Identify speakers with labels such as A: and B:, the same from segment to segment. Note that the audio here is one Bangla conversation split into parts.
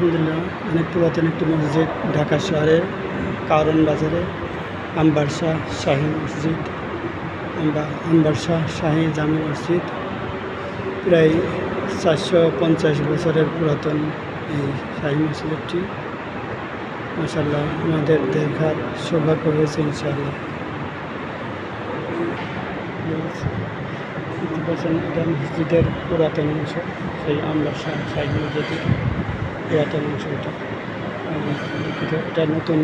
A: আলহামদুলিল্লাহ, অনেক পুরাতন একটি মসজিদ, ঢাকা শহরে, কারণ বাজারে আম্বার শাহ মসজিদ। আমরা আম্বার শাহ জামে মসজিদ, প্রায় চারশো পঞ্চাশ বছরের পুরাতন এই শাহী মসজিদটি। মাসাল্লাহ আমাদের দেখার সৌভাগ্য হয়েছে ইনশাআল্লাহ। এটা মসজিদের পুরাতন অংশ, সেই আম্বার শাহ শাহী মসজিদের পুরাতন অংশ এটা এটা নতুন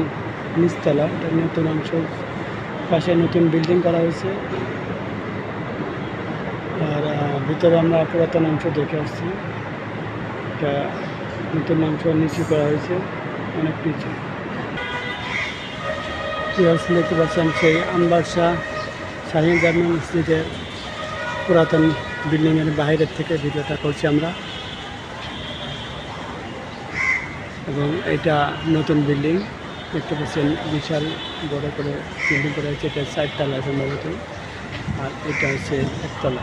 A: নিচতলা, এটা নতুন অংশ। পাশে নতুন বিল্ডিং করা হয়েছে। আর ভিতরে আমরা পুরাতন অংশ দেখে আসছি। এটা নতুন অংশ নিচু করা হয়েছে, অনেক নিচু। দেখতে পাচ্ছেন? সেই আম্বার শাহ শাহিন জামা মসজিদের পুরাতন বিল্ডিংয়ের বাইরের থেকে ভিডিওটা করছি আমরা। এবং এটা নতুন বিল্ডিং। দেখতে পাচ্ছেন, বিশাল বড় করে বিল্ডিং করা হয়েছে। এটা চারতলা সম্ভবত। আর এটা হচ্ছে একতলা।